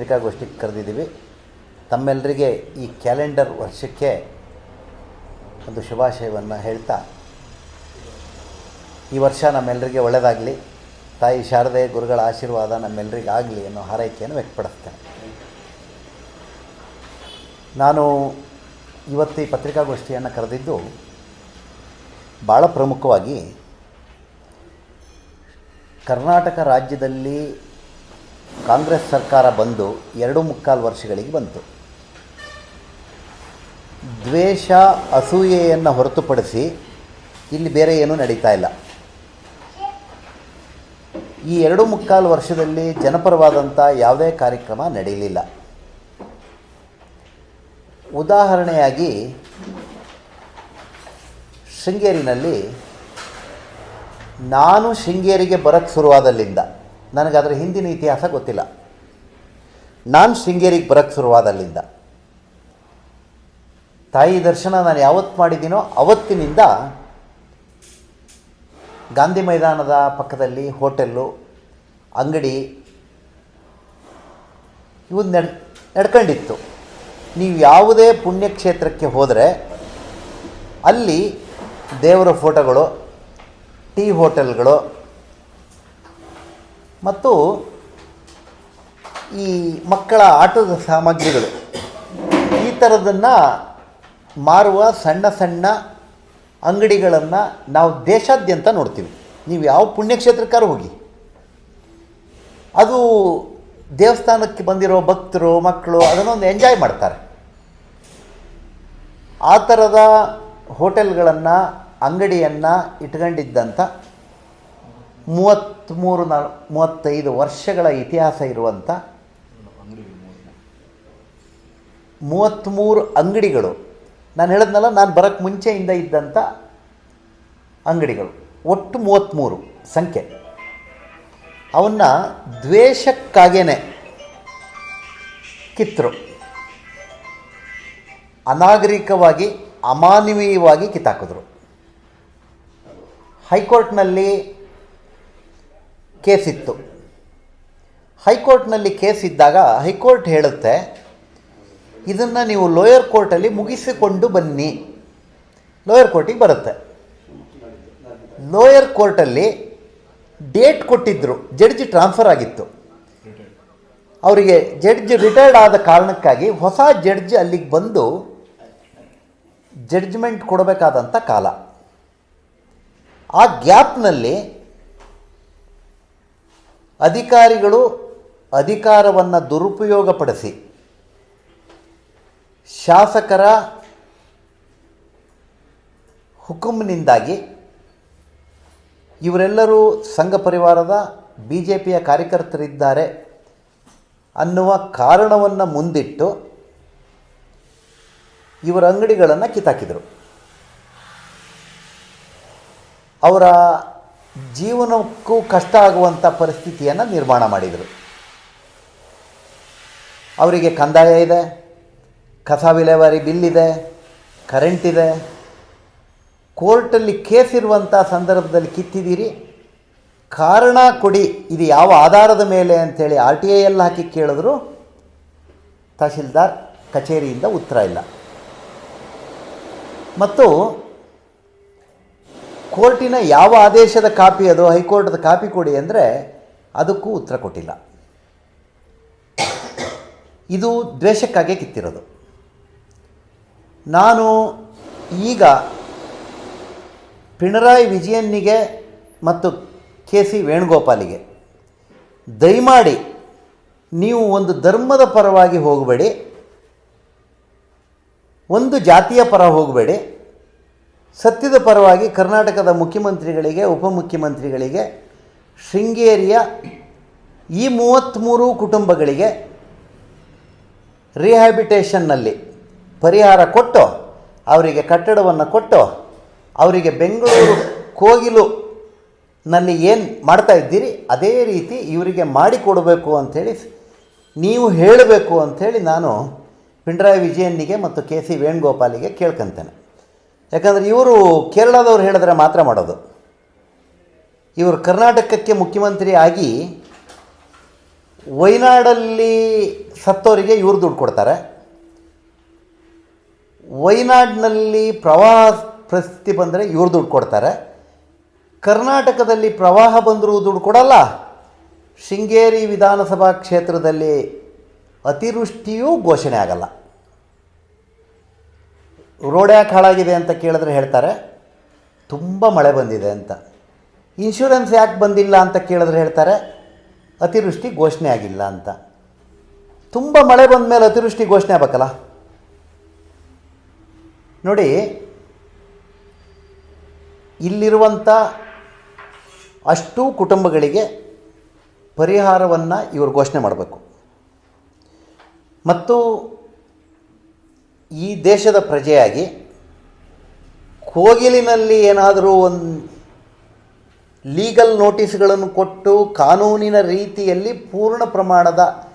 ಪತ್ರಿಕಾಗೋಷ್ಠಿಗೆ ಕರೆದಿದ್ದೀವಿ. ತಮ್ಮೆಲ್ಲರಿಗೆ ಈ ಕ್ಯಾಲೆಂಡರ್ ವರ್ಷಕ್ಕೆ ಒಂದು ಶುಭಾಶಯವನ್ನು ಹೇಳ್ತಾ, ಈ ವರ್ಷ ನಮ್ಮೆಲ್ಲರಿಗೆ ಒಳ್ಳೆಯದಾಗಲಿ ತಾಯಿ ಶಾರದೆ, ಗುರುಗಳ ಆಶೀರ್ವಾದ ನಮ್ಮೆಲ್ಲರಿಗೆ ಆಗಲಿ ಅನ್ನೋ ಹಾರೈಕೆಯನ್ನು ವ್ಯಕ್ತಪಡಿಸ್ತೇನೆ. ನಾನು ಇವತ್ತು ಈ ಪತ್ರಿಕಾಗೋಷ್ಠಿಯನ್ನು ಕರೆದಿದ್ದು ಭಾಳ ಪ್ರಮುಖವಾಗಿ ಕರ್ನಾಟಕ ರಾಜ್ಯದಲ್ಲಿ ಕಾಂಗ್ರೆಸ್ ಸರ್ಕಾರ ಬಂದು ಎರಡು ಮುಕ್ಕಾಲು ವರ್ಷಗಳಿಗೆ ಬಂತು. ದ್ವೇಷ, ಅಸೂಯೆಯನ್ನು ಹೊರತುಪಡಿಸಿ ಇಲ್ಲಿ ಬೇರೆ ಏನೂ ನಡೀತಾ ಇಲ್ಲ. ಈ ಎರಡು ಮುಕ್ಕಾಲು ವರ್ಷದಲ್ಲಿ ಜನಪರವಾದಂಥ ಯಾವುದೇ ಕಾರ್ಯಕ್ರಮ ನಡೆಯಲಿಲ್ಲ ಉದಾಹರಣೆಯಾಗಿ, ಶೃಂಗೇರಿನಲ್ಲಿ ನಾನು ಶೃಂಗೇರಿಗೆ ಬರಕ್ಕೆ ಶುರುವಾದಲ್ಲಿಂದ ನನಗದರ ಹಿಂದಿನ ಇತಿಹಾಸ ಗೊತ್ತಿಲ್ಲ. ನಾನು ಶೃಂಗೇರಿಗೆ ಬರೋಕ್ಕೆ ಶುರುವಾದಲ್ಲಿಂದ. ತಾಯಿ ದರ್ಶನ ನಾನು ಯಾವತ್ತು ಮಾಡಿದ್ದೀನೋ ಅವತ್ತಿನಿಂದ ಗಾಂಧಿ ಮೈದಾನದ ಪಕ್ಕದಲ್ಲಿ ಹೋಟೆಲ್ಲು, ಅಂಗಡಿ ಇವು ನಡ್, ನಡ್ಕೊಂಡಿತ್ತು. ನೀವು ಯಾವುದೇ ಪುಣ್ಯಕ್ಷೇತ್ರಕ್ಕೆ ಹೋದರೆ ಅಲ್ಲಿ ದೇವರ ಫೋಟೋಗಳು, ಟೀ ಹೋಟೆಲ್ಗಳು ಮತ್ತು ಈ ಮಕ್ಕಳ ಆಟದ ಸಾಮಗ್ರಿಗಳು. ಈ ಥರದನ್ನು ಮಾರುವ ಸಣ್ಣ ಸಣ್ಣ ಅಂಗಡಿಗಳನ್ನು ನಾವು ದೇಶಾದ್ಯಂತ ನೋಡ್ತೀವಿ. ನೀವು ಯಾವ ಪುಣ್ಯಕ್ಷೇತ್ರಕ್ಕಾರು ಹೋಗಿ. ಅದು ದೇವಸ್ಥಾನಕ್ಕೆ ಬಂದಿರೋ ಭಕ್ತರು, ಮಕ್ಕಳು ಅದನ್ನೊಂದು ಎಂಜಾಯ್ ಮಾಡ್ತಾರೆ. ಆ ಥರದ ಹೋಟೆಲ್ಗಳನ್ನು, ಅಂಗಡಿಯನ್ನು ಇಟ್ಕೊಂಡಿದ್ದಂಥ ಮೂವತ್ತ್ಮೂರು ನಾಲ್ ಮೂವತ್ತೈದು ವರ್ಷಗಳ ಇತಿಹಾಸ ಇರುವಂಥ ಮೂವತ್ತ್ಮೂರು ಅಂಗಡಿಗಳು. ನಾನು ಹೇಳಿದ್ನಲ್ಲ, ನಾನು ಬರೋಕ್ಕೆ ಮುಂಚೆಯಿಂದ ಇದ್ದಂಥ ಅಂಗಡಿಗಳು. ಒಟ್ಟು ಮೂವತ್ತ್ಮೂರು ಸಂಖ್ಯೆ. ಅವನ್ನ ದ್ವೇಷಕ್ಕಾಗೇನೆ ಕಿತ್ತರು ಅನಾಗರಿಕವಾಗಿ, ಅಮಾನವೀಯವಾಗಿ ಕಿತ್ತಾಕಿದ್ರು. ಹೈಕೋರ್ಟ್ನಲ್ಲಿ ಕೇಸಿತ್ತು. ಹೈಕೋರ್ಟ್ನಲ್ಲಿ ಕೇಸ್ ಇದ್ದಾಗ ಹೈಕೋರ್ಟ್ ಹೇಳುತ್ತೆ, ಇದನ್ನು ನೀವು ಲೋಯರ್ ಕೋರ್ಟಲ್ಲಿ ಮುಗಿಸಿಕೊಂಡು ಬನ್ನಿ. ಲೋಯರ್ ಕೋರ್ಟಿಗೆ ಬರುತ್ತೆ. ಲೋಯರ್ ಕೋರ್ಟಲ್ಲಿ ಡೇಟ್ ಕೊಟ್ಟಿದ್ದರು ಜಡ್ಜ್ ಟ್ರಾನ್ಸ್ಫರ್ ಆಗಿತ್ತು. ಅವರಿಗೆ ಜಡ್ಜ್ ರಿಟೈರ್ಡ್ ಆದ ಕಾರಣಕ್ಕಾಗಿ ಹೊಸ ಜಡ್ಜ್ ಅಲ್ಲಿಗೆ ಬಂದು ಜಡ್ಜ್ಮೆಂಟ್ ಕೊಡಬೇಕಾದಂಥ ಕಾಲ. ಆ ಗ್ಯಾಪ್ನಲ್ಲಿ ಅಧಿಕಾರಿಗಳು ಅಧಿಕಾರವನ್ನು ದುರುಪಯೋಗಪಡಿಸಿ ಶಾಸಕರ ಹುಕುಮ್ನಿಂದಾಗಿ ಇವರೆಲ್ಲರೂ ಸಂಘ ಪರಿವಾರದ ಬಿ ಜೆ ಪಿಯ ಕಾರ್ಯಕರ್ತರಿದ್ದಾರೆ ಅನ್ನುವ ಕಾರಣವನ್ನು ಮುಂದಿಟ್ಟು ಇವರ ಅಂಗಡಿಗಳನ್ನು ಕಿತ್ತಾಕಿದರು. ಅವರ ಜೀವನಕ್ಕೂ ಕಷ್ಟ ಆಗುವಂಥ ಪರಿಸ್ಥಿತಿಯನ್ನು ನಿರ್ಮಾಣ ಮಾಡಿದರು. ಅವರಿಗೆ ಕಂದಾಯ ಇದೆ, ಕಸ ವಿಲೇವಾರಿ ಬಿಲ್ ಇದೆ ಕರೆಂಟ್ ಇದೆ. ಕೋರ್ಟಲ್ಲಿ ಕೇಸ್ ಇರುವಂಥ ಸಂದರ್ಭದಲ್ಲಿ ಕಿತ್ತಿದ್ದೀರಿ. ಕಾರಣ ಕೊಡಿ, ಇದು ಯಾವ ಆಧಾರದ ಮೇಲೆ ಅಂಥೇಳಿ ಆರ್ ಟಿ ಐ ಎಲ್ಲ ಹಾಕಿ ಕೇಳಿದ್ರು. ತಹಶೀಲ್ದಾರ್ ಕಚೇರಿಯಿಂದ ಉತ್ತರ ಇಲ್ಲ. ಮತ್ತು ಕೋರ್ಟಿನ ಯಾವ ಆದೇಶದ ಕಾಪಿ ಅದು, ಹೈಕೋರ್ಟ್ದ ಕಾಪಿ ಕೊಡಿ ಅಂದರೆ ಅದಕ್ಕೂ ಉತ್ತರ ಕೊಟ್ಟಿಲ್ಲ. ಇದು ದ್ವೇಷಕ್ಕಾಗಿ ಕಿತ್ತಿರೋದು. ನಾನು ಈಗ ಪಿಣರಾಯಿ ವಿಜಯನ್ನಿಗೆ ಮತ್ತು ಕೆ ಸಿ ವೇಣುಗೋಪಾಲಿಗೆ ದಯಮಾಡಿ ನೀವು ಒಂದು ಧರ್ಮದ ಪರವಾಗಿ ಹೋಗಬೇಡಿ, ಒಂದು ಜಾತಿಯ ಪರ ಹೋಗಬೇಡಿ ಸತ್ಯದ ಪರವಾಗಿ ಕರ್ನಾಟಕದ ಮುಖ್ಯಮಂತ್ರಿಗಳಿಗೆ, ಉಪಮುಖ್ಯಮಂತ್ರಿಗಳಿಗೆ, ಶೃಂಗೇರಿಯ ಈ ಮೂವತ್ತ್ಮೂರು ಕುಟುಂಬಗಳಿಗೆ ರಿಹ್ಯಾಬಿಟೇಷನ್ನಲ್ಲಿ ಪರಿಹಾರ ಕೊಟ್ಟು, ಅವರಿಗೆ ಕಟ್ಟಡವನ್ನು ಕೊಟ್ಟು, ಅವರಿಗೆ ಬೆಂಗಳೂರು ಕೋಗಿಲು ನಲ್ಲಿ ಏನು ಮಾಡ್ತಾ ಇದ್ದೀರಿ, ಅದೇ ರೀತಿ ಇವರಿಗೆ ಮಾಡಿಕೊಡಬೇಕು ಅಂಥೇಳಿ ನೀವು ಹೇಳಬೇಕು ಅಂಥೇಳಿ ನಾನು ಪಿಣರಾಯಿ ವಿಜಯನ್ನಿಗೆ ಮತ್ತು ಕೆ ಸಿ ವೇಣುಗೋಪಾಲಿಗೆ ಕೇಳ್ಕೊತೇನೆ. ಯಾಕಂದರೆ ಇವರು ಕೇರಳದವ್ರು ಹೇಳಿದ್ರೆ ಮಾತ್ರ ಮಾಡೋದು. ಇವರು ಕರ್ನಾಟಕಕ್ಕೆ ಮುಖ್ಯಮಂತ್ರಿ ಆಗಿ ವೈನಾಡಲ್ಲಿ ಸತ್ತವರಿಗೆ ಇವರು ದುಡ್ಡು ಕೊಡ್ತಾರೆ. ವೈನಾಡ್ನಲ್ಲಿ ಪ್ರವಾಹ ಪರಿಸ್ಥಿತಿ ಬಂದರೆ ಇವ್ರು ದುಡ್ಡು ಕೊಡ್ತಾರೆ. ಕರ್ನಾಟಕದಲ್ಲಿ ಪ್ರವಾಹ ಬಂದರೂ ದುಡ್ಡು ಕೊಡಲ್ಲ. ಶೃಂಗೇರಿ ವಿಧಾನಸಭಾ ಕ್ಷೇತ್ರದಲ್ಲಿ ಅತಿವೃಷ್ಟಿಯೂ ಘೋಷಣೆ ಆಗಲ್ಲ. ರೋಡ್ ಯಾಕೆ ಹಾಳಾಗಿದೆ ಅಂತ ಕೇಳಿದ್ರೆ ಹೇಳ್ತಾರೆ, ತುಂಬ ಮಳೆ ಬಂದಿದೆ ಅಂತ. ಇನ್ಶೂರೆನ್ಸ್ ಯಾಕೆ ಬಂದಿಲ್ಲ ಅಂತ ಕೇಳಿದ್ರೆ ಹೇಳ್ತಾರೆ, ಅತಿವೃಷ್ಟಿ ಘೋಷಣೆ ಆಗಿಲ್ಲ ಅಂತ. ತುಂಬ ಮಳೆ ಬಂದ ಮೇಲೆ ಅತಿವೃಷ್ಟಿ ಘೋಷಣೆ ಆಗಬೇಕಲ್ಲ? ನೋಡಿ ಇಲ್ಲಿರುವಂಥ ಅಷ್ಟು ಕುಟುಂಬಗಳಿಗೆ ಪರಿಹಾರವನ್ನು ಇವರು ಘೋಷಣೆ ಮಾಡಬೇಕು. ಮತ್ತು ಈ ದೇಶದ ಪ್ರಜೆಯಾಗಿ ಕೋಗಿಲಿನಲ್ಲಿ ಏನಾದರೂ ಒಂದು ಲೀಗಲ್ ನೋಟಿಸ್ಗಳನ್ನು ಕೊಟ್ಟು ಕಾನೂನಿನ ರೀತಿಯಲ್ಲಿ ಪೂರ್ಣ ಪ್ರಮಾಣದ